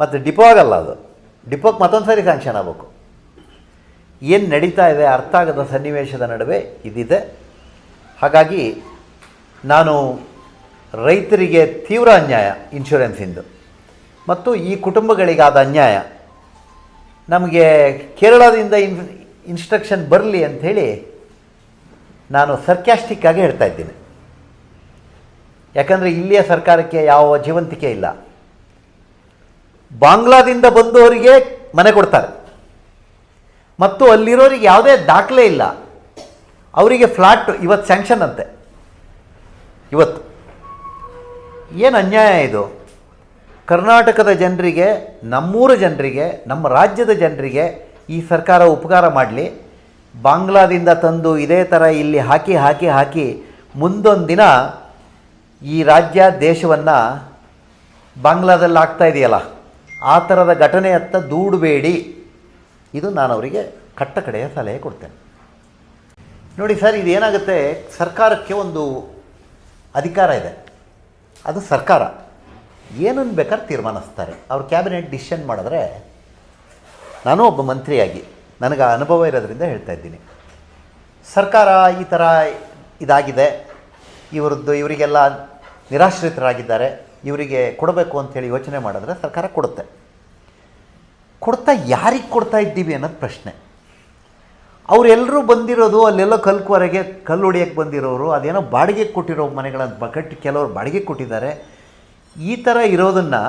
ಮತ್ತು ಡಿಪೋ ಆಗಲ್ಲ ಅದು. ಡಿಪೋಗೆ ಮತ್ತೊಂದು ಸಾರಿ ಸ್ಯಾಂಕ್ಷನ್ ಆಗಬೇಕು. ಏನು ನಡೀತಾ ಇದೆ, ಅರ್ಥ ಆಗದ ಸನ್ನಿವೇಶದ ನಡುವೆ ಇದಿದೆ. ಹಾಗಾಗಿ ನಾನು ರೈತರಿಗೆ ತೀವ್ರ ಅನ್ಯಾಯ ಇನ್ಶೂರೆನ್ಸಿಂದು ಮತ್ತು ಈ ಕುಟುಂಬಗಳಿಗಾದ ಅನ್ಯಾಯ. ನಮಗೆ ಕೇರಳದಿಂದ ಇನ್ ಇನ್ಸ್ಟ್ರಕ್ಷನ್ ಬರಲಿ ಅಂಥೇಳಿ ನಾನು ಸರ್ಕ್ಯಾಸ್ಟಿಕ್ಕಾಗಿ ಹೇಳ್ತಾ ಇದ್ದೀನಿ. ಯಾಕಂದರೆ ಇಲ್ಲಿಯ ಸರ್ಕಾರಕ್ಕೆ ಯಾವ ಜೀವಂತಿಕೆ ಇಲ್ಲ. ಬಾಂಗ್ಲಾದಿಂದ ಬಂದವರಿಗೆ ಮನೆ ಕೊಡ್ತಾರೆ. ಮತ್ತು ಅಲ್ಲಿರೋರಿಗೆ ಯಾವುದೇ ದಾಖಲೆ ಇಲ್ಲ. ಅವರಿಗೆ ಫ್ಲಾಟ್ ಇವತ್ತು ಸ್ಯಾಂಕ್ಷನ್ ಅಂತೆ. ಇವತ್ತು. ಏನು ಅನ್ಯಾಯ ಇದು? ಕರ್ನಾಟಕದ ಜನರಿಗೆ, ನಮ್ಮೂರ ಜನರಿಗೆ, ನಮ್ಮ ರಾಜ್ಯದ ಜನರಿಗೆ ಈ ಸರ್ಕಾರ ಉಪಕಾರ ಮಾಡಲಿ. ಬಾಂಗ್ಲಾದಿಂದ ತಂದು ಇದೇ ಥರ ಇಲ್ಲಿ ಹಾಕಿ ಹಾಕಿ ಹಾಕಿ ಮುಂದೊಂದು ದಿನ ಈ ರಾಜ್ಯ, ದೇಶವನ್ನು ಬಾಂಗ್ಲಾದಲ್ಲಿ ಆಗ್ತಾ ಇದೆಯಲ್ಲ? ಆ ಥರದ ಘಟನೆಯತ್ತ ದೂಡಬೇಡಿ. ಇದು ನಾನು ಅವರಿಗೆ ಕಟ್ಟ ಕಡೆಯ ಸಲಹೆ ಕೊಡ್ತೇನೆ. ನೋಡಿ ಸರ್, ಇದೇನಾಗುತ್ತೆ? ಸರ್ಕಾರಕ್ಕೆ ಒಂದು ಅಧಿಕಾರ ಇದೆ. ಅದು ಸರ್ಕಾರ. ಏನನ್ನು ಬೇಕಾದ್ರೆ ತೀರ್ಮಾನಿಸ್ತಾರೆ. ಅವ್ರ ಕ್ಯಾಬಿನೆಟ್ ಡಿಸಿಷನ್ ಮಾಡಿದ್ರೆ ನಾನು ಒಬ್ಬ ಮಂತ್ರಿಯಾಗಿ ನನಗೆ ಅನುಭವ ಇರೋದ್ರಿಂದ ಹೇಳ್ತಾ ಇದ್ದೀನಿ. ಸರ್ಕಾರ ಈ ಥರ ಇದಾಗಿದೆ. ಇವರದ್ದು ಇವರಿಗೆಲ್ಲ ನಿರಾಶ್ರಿತರಾಗಿದ್ದಾರೆ. ಇವರಿಗೆ ಕೊಡಬೇಕು ಅಂತೇಳಿ ಯೋಚನೆ ಮಾಡಿದ್ರೆ ಸರ್ಕಾರ ಕೊಡುತ್ತೆ. ಕೊಡ್ತಾ ಯಾರಿಗೆ ಕೊಡ್ತಾ ಇದ್ದೀವಿ ಅನ್ನೋದು ಪ್ರಶ್ನೆ. ಅವರೆಲ್ಲರೂ ಬಂದಿರೋದು ಅಲ್ಲೆಲ್ಲ ಕಲ್ಕುವರೆಗೆ ಕಲ್ಲು ಹೊಡಿಯೋಕ್ಕೆ ಬಂದಿರೋರು, ಅದೇನೋ ಬಾಡಿಗೆ ಕೊಟ್ಟಿರೋ ಮನೆಗಳನ್ನು ಕಟ್ಟಿ ಕೆಲವರು ಬಾಡಿಗೆ ಕೊಟ್ಟಿದ್ದಾರೆ. ಈ ಥರ ಇರೋದನ್ನು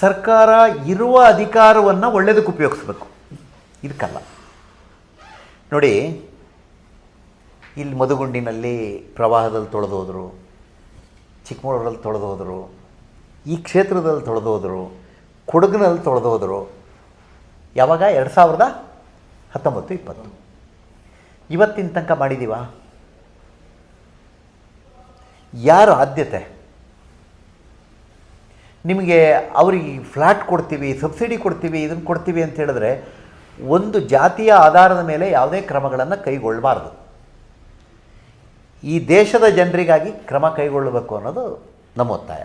ಸರ್ಕಾರ ಇರುವ ಅಧಿಕಾರವನ್ನು ಒಳ್ಳೆಯದಕ್ಕೆ ಉಪಯೋಗಿಸ್ಬೇಕು. ಇದಕ್ಕಲ್ಲ. ನೋಡಿ, ಇಲ್ಲಿ ಮಧುಗುಂಡಿನಲ್ಲಿ ಪ್ರವಾಹದಲ್ಲಿ ತೊಳೆದೋದ್ರು ಚಿಕ್ಕಮಗಳೂರಲ್ಲಿ ತೊಳೆದೋದ್ರು, ಈ ಕ್ಷೇತ್ರದಲ್ಲಿ ತೊಳೆದೋದ್ರು ಕೊಡಗಿನಲ್ಲಿ ತೊಳೆದೋದ್ರು ಯಾವಾಗ? ಎರಡು ಸಾವಿರದ ಹತ್ತೊಂಬತ್ತು, ಇಪ್ಪತ್ತು. ಇವತ್ತಿನ ತನಕ ಮಾಡಿದ್ದೀವಾ ಯಾರು ಆದ್ಯತೆ? ನಿಮಗೆ ಅವ್ರಿಗೆ ಫ್ಲ್ಯಾಟ್ ಕೊಡ್ತೀವಿ ಸಬ್ಸಿಡಿ ಕೊಡ್ತೀವಿ ಇದನ್ನು ಕೊಡ್ತೀವಿ ಅಂತ ಹೇಳಿದ್ರೆ ಒಂದು ಜಾತಿಯ ಆಧಾರದ ಮೇಲೆ ಯಾವುದೇ ಕ್ರಮಗಳನ್ನು ಕೈಗೊಳ್ಳಬಾರ್ದು. ಈ ದೇಶದ ಜನರಿಗಾಗಿ ಕ್ರಮ ಕೈಗೊಳ್ಳಬೇಕು ಅನ್ನೋದು ನಮ್ಮ ಒತ್ತಾಯ.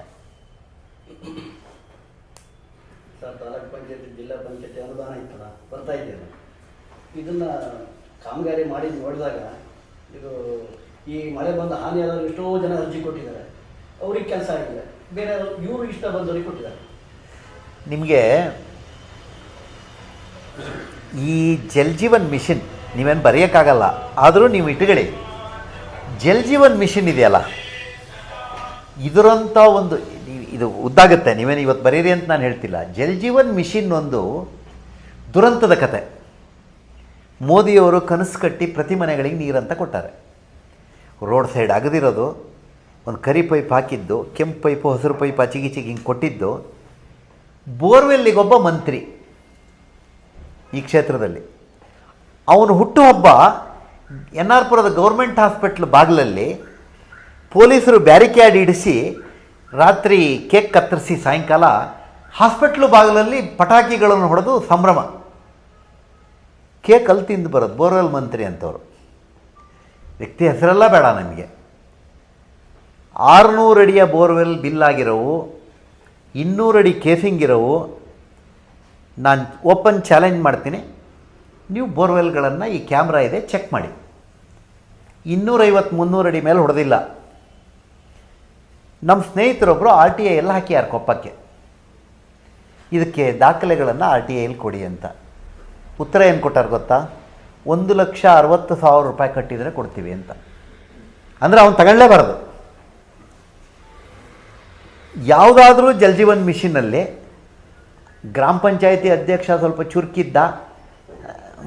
ಸರ್ ತಾಲೂಕ್ ಪಂಚಾಯತಿ, ಜಿಲ್ಲಾ ಪಂಚಾಯತಿ ಅನುದಾನ ಇತ್ತಲ್ಲ, ಬರ್ತಾ ಇದೆಯಲ್ಲ ಇದನ್ನ ಕಾಮಗಾರಿ ಮಾಡಿ ನೋಡಿದಾಗ ಇದು ಈ ಮಳೆ ಬಂದ ಹಾನಿಯಾದವರು ಎಷ್ಟೋ ಜನ ಅರ್ಜಿ ಕೊಟ್ಟಿದ್ದಾರೆ. ಅವ್ರಿಗೆ ಕೆಲಸ ಆಗಿದೆ. ಬೇರೆ ಇವರು ಇಷ್ಟ ಬಂದವರಿಗೆ ಕೊಟ್ಟಿದ್ದಾರೆ. ನಿಮಗೆ ಈ ಜಲ್ ಜೀವನ್ ಮಿಷನ್ ನೀವೇನು ಬರೆಯೋಕ್ಕಾಗಲ್ಲ, ಆದರೂ ನೀವು ಇಟ್ಟುಗಳಿ ಜಲ್ ಜೀವನ್ ಮಿಷನ್ ಇದೆಯಲ್ಲ ಇದರಂಥ ಒಂದು ಈ- ಇದು ಉದ್ದಾಗುತ್ತೆ, ನೀವೇನು ಇವತ್ತು ಬರೀರಿ ಅಂತ ನಾನು ಹೇಳ್ತಿಲ್ಲ. ಜಲ್ ಜೀವನ್ ಮಿಷಿನ್ ಒಂದು ದುರಂತದ ಕತೆ. ಮೋದಿಯವರು ಕನಸು ಕಟ್ಟಿ ಪ್ರತಿ ಮನೆಗಳಿಗೆ ನೀರಂತ ಕೊಟ್ಟಾರೆ. ರೋಡ್ ಸೈಡ್ ಅಗದಿರೋದು, ಒಂದು ಕರಿ ಪೈಪ್ ಹಾಕಿದ್ದು, ಕೆಂಪು ಪೈಪು, ಹಸಿರು ಪೈಪ್ ಚಿಗಿ ಚಿಗಿ ಹಿಂಗೆ ಕೊಟ್ಟಿದ್ದು ಬೋರ್ವೆಲ್ಲಿಗೊಬ್ಬ ಮಂತ್ರಿ ಈ ಕ್ಷೇತ್ರದಲ್ಲಿ. ಅವನು ಹುಟ್ಟುಹಬ್ಬ ಎನ್ ಆರ್ ಪುರದ ಗೌರ್ಮೆಂಟ್ ಹಾಸ್ಪಿಟ್ಲ್ ಬಾಗಿಲಲ್ಲಿ ಪೊಲೀಸರು ಬ್ಯಾರಿಕ್ಯಾಡ್ ಇಡಿಸಿ ರಾತ್ರಿ ಕೇಕ್ ಕತ್ತರಿಸಿ ಸಾಯಂಕಾಲ ಹಾಸ್ಪಿಟ್ಲು ಬಾಗಿಲಲ್ಲಿ ಪಟಾಕಿಗಳನ್ನು ಹೊಡೆದು ಸಂಭ್ರಮ. ಕೇಕ್ ಅಲ್ಲಿ ತಿಂದು ಬರೋದು, ಬೋರ್ವೆಲ್ ಮಂತ್ರಿ ಅಂತವರು. ವ್ಯಕ್ತಿ ಹೆಸರೆಲ್ಲ ಬೇಡ ನಮಗೆ. ಆರುನೂರು ಅಡಿಯ ಬೋರ್ವೆಲ್ ಬಿಲ್ ಇನ್ನೂರಡಿ ಇನ್ನೂರು ಅಡಿ ಕೇಸಿಂಗ್ ಇರೋವು, ನಾನು ಓಪನ್ ಚಾಲೆಂಜ್ ಮಾಡ್ತೀನಿ. ನೀವು ಬೋರ್ವೆಲ್ಗಳನ್ನು ಈ ಕ್ಯಾಮ್ರಾ ಇದೆ ಚೆಕ್ ಮಾಡಿ. ಇನ್ನೂರೈವತ್ತು ಅಡಿ ಮೇಲೆ ಹೊಡೆದಿಲ್ಲ. ನಮ್ಮ ಸ್ನೇಹಿತರೊಬ್ಬರು ಆರ್ ಟಿ ಐ ಎಲ್ಲ ಹಾಕಿಯಾರು ಕೊಪ್ಪಕ್ಕೆ? ಇದಕ್ಕೆ ದಾಖಲೆಗಳನ್ನು ಆರ್ ಟಿ ಐಲಿ ಕೊಡಿ ಅಂತ. ಉತ್ತರ ಏನು ಕೊಟ್ಟಾರ ಗೊತ್ತಾ? ಒಂದು ಲಕ್ಷ ಅರವತ್ತು ಸಾವಿರ ರೂಪಾಯಿ ಕಟ್ಟಿದರೆ ಕೊಡ್ತೀವಿ ಅಂತ. ಅಂದರೆ ಅವನು ತಗೊಳ್ಳೇಬಾರ್ದು. ಯಾವುದಾದ್ರೂ ಜಲ್ಜೀವನ್ ಮಿಷಿನಲ್ಲಿ ಗ್ರಾಮ ಪಂಚಾಯತಿ ಅಧ್ಯಕ್ಷ ಸ್ವಲ್ಪ ಚುರುಕಿದ್ದ,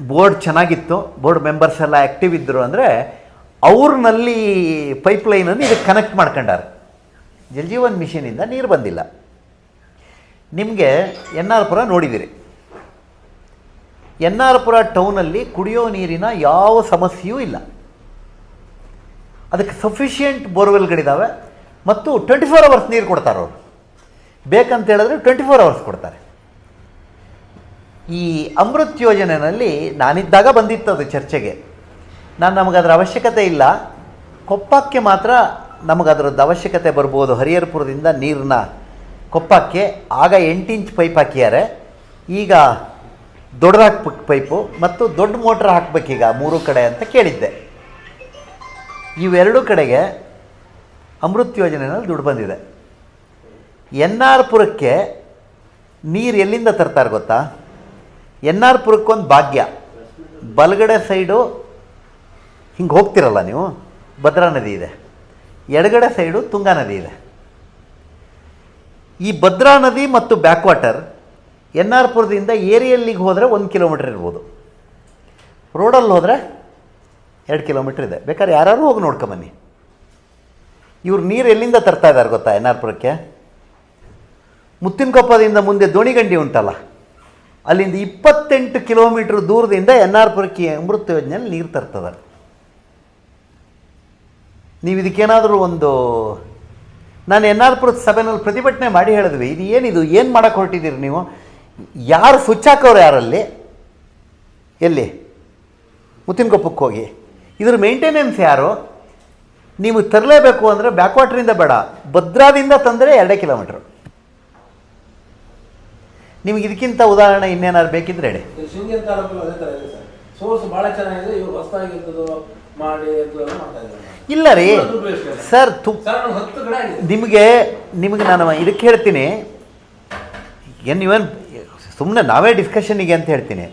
ಬೋರ್ಡ್ ಚೆನ್ನಾಗಿತ್ತು, ಬೋರ್ಡ್ ಮೆಂಬರ್ಸ್ ಎಲ್ಲ ಆ್ಯಕ್ಟಿವ್ ಇದ್ದರು ಅಂದರೆ ಅವ್ರನ್ನಲ್ಲಿ ಪೈಪ್ಲೈನನ್ನು ಇದಕ್ಕೆ ಕನೆಕ್ಟ್ ಮಾಡ್ಕೊಂಡಾರೆ. ಜಲ್ಜೀವನ್ ಮಿಷನಿಂದ ನೀರು ಬಂದಿಲ್ಲ. ನಿಮಗೆ ಎನ್ ಆರ್ ಪುರ ನೋಡಿದಿರಿ. ಎನ್ ಆರ್ ಪುರ ಟೌನಲ್ಲಿ ಕುಡಿಯೋ ನೀರಿನ ಯಾವ ಸಮಸ್ಯೆಯೂ ಇಲ್ಲ. ಅದಕ್ಕೆ ಸಫಿಷಿಯೆಂಟ್ ಬೋರ್ವೆಲ್ಗಳಿದ್ದಾವೆ ಮತ್ತು ಟ್ವೆಂಟಿ ಫೋರ್ ಅವರ್ಸ್ ನೀರು ಕೊಡ್ತಾರೆ ಅವರು. ಬೇಕಂತ ಹೇಳಿದ್ರೆ ಟ್ವೆಂಟಿ ಫೋರ್ ಅವರ್ಸ್ ಕೊಡ್ತಾರೆ. ಈ ಅಮೃತ್ ಯೋಜನೆಯಲ್ಲಿ ನಾನಿದ್ದಾಗ ಬಂದಿತ್ತು ಅದು ಚರ್ಚೆಗೆ. ನಾನು ನಮಗದರ ಅವಶ್ಯಕತೆ ಇಲ್ಲ. ಕೊಪ್ಪಕ್ಕೆ ಮಾತ್ರ ನಮಗದ್ರದ್ದು ಅವಶ್ಯಕತೆ ಬರ್ಬೋದು. ಹರಿಹರಪುರದಿಂದ ನೀರನ್ನ ಕೊಪ್ಪಕ್ಕೆ, ಆಗ ಎಂಟು ಇಂಚ್ ಪೈಪ್ ಹಾಕಿದ್ದಾರೆ. ಈಗ ದೊಡ್ಡದಾಗಿ ಪೈಪು ಮತ್ತು ದೊಡ್ಡ ಮೋಟ್ರ್ ಹಾಕಬೇಕೀಗ ಮೂರು ಕಡೆ ಅಂತ ಕೇಳಿದ್ದೆ. ಇವೆರಡೂ ಕಡೆಗೆ ಅಮೃತ್ ಯೋಜನೆಯಲ್ಲಿ ದುಡ್ಡು ಬಂದಿದೆ. ಎನ್ ಆರ್ ಪುರಕ್ಕೆ ನೀರು ಎಲ್ಲಿಂದ ತರ್ತಾರೆ ಗೊತ್ತಾ? ಎನ್ ಆರ್ ಪುರಕ್ಕೊಂದು ಭಾಗ್ಯ. ಬಲಗಡೆ ಸೈಡು ಹಿಂಗೆ ಹೋಗ್ತಿರಲ್ಲ ನೀವು? ಭದ್ರಾ ನದಿ ಇದೆ. ಎಡಗಡೆ ಸೈಡು ತುಂಗಾ ನದಿ ಇದೆ. ಈ ಭದ್ರಾ ನದಿ ಮತ್ತು ಬ್ಯಾಕ್ ವಾಟರ್ ಎನ್ ಆರ್ ಪುರದಿಂದ ಏರಿಯಲ್ಲಿಗೆ ಹೋದರೆ ಒಂದು ಕಿಲೋಮೀಟ್ರ್ ಇರ್ಬೋದು. ರೋಡಲ್ಲಿ ಹೋದರೆ ಎರಡು ಕಿಲೋಮೀಟ್ರ್ ಇದೆ. ಬೇಕಾದ್ರೆ ಯಾರು ಹೋಗಿ ನೋಡ್ಕೊಂಬನ್ನಿ ಇವ್ರು ನೀರು ಎಲ್ಲಿಂದ ತರ್ತಾ ಇದ್ದಾರೆ ಗೊತ್ತಾ ಎನ್ ಆರ್ ಪುರಕ್ಕೆ? ಮುತ್ತಿನಕೊಪ್ಪದಿಂದ ಮುಂದೆ ದೋಣಿಗಂಡಿ ಉಂಟಲ್ಲ, ಅಲ್ಲಿಂದ ಇಪ್ಪತ್ತೆಂಟು ಕಿಲೋಮೀಟ್ರ್ ದೂರದಿಂದ ಎನ್ ಆರ್ ಪುರಕ್ಕೆ ಅಮೃತ ಯೋಜನೆಯಲ್ಲಿ ನೀರು ತರ್ತದೆ ನೀವು ಇದಕ್ಕೇನಾದರೂ ಒಂದು, ನಾನು ಎನ್ ಆರ್ ಪುರದ ಸಭೆನಲ್ಲಿ ಪ್ರತಿಭಟನೆ ಮಾಡಿ ಹೇಳಿದ್ವಿ. ಇದು ಏನಿದು? ಏನು ಮಾಡಕ್ಕೆ ಹೊರಟಿದ್ದೀರಿ ನೀವು? ಯಾರು ಹಾಕೋರು ಯಾರಲ್ಲಿ? ಎಲ್ಲಿ? ಮುತ್ತಿನಕೊಪ್ಪಕ್ಕೆ ಹೋಗಿ. ಇದ್ರ ಮೇಂಟೆನೆನ್ಸ್ ಯಾರು? ನೀವು ತರಲೇಬೇಕು ಅಂದರೆ ಬ್ಯಾಕ್ವಾಟ್ರಿಂದ ಬೇಡ. ಭದ್ರಾದಿಂದ ತಂದರೆ ಎರಡೇ ಕಿಲೋಮೀಟ್ರ್. ನಿಮಗೆ ಇದಕ್ಕಿಂತ ಉದಾಹರಣೆ ಇನ್ನೇನಾದ್ರು ಬೇಕಿದ್ರೆ ಹೇಳಿ. ಸೋರ್ಸ್ ಬಹಳ ಚೆನ್ನಾಗಿದೆ, ಇವರು ಮಾಡಿ ಇಲ್ಲ ರೀ. ಸರ್ ತು ನಿಮಗೆ ನಿಮಗೆ ನಾನು ಇದಕ್ಕೆ ಹೇಳ್ತೀನಿ. ಏನು ಇವನ್ ಸುಮ್ಮನೆ ನಾವೇ ಡಿಸ್ಕಷನಿಗೆ ಅಂತ ಹೇಳ್ತೀನಿ.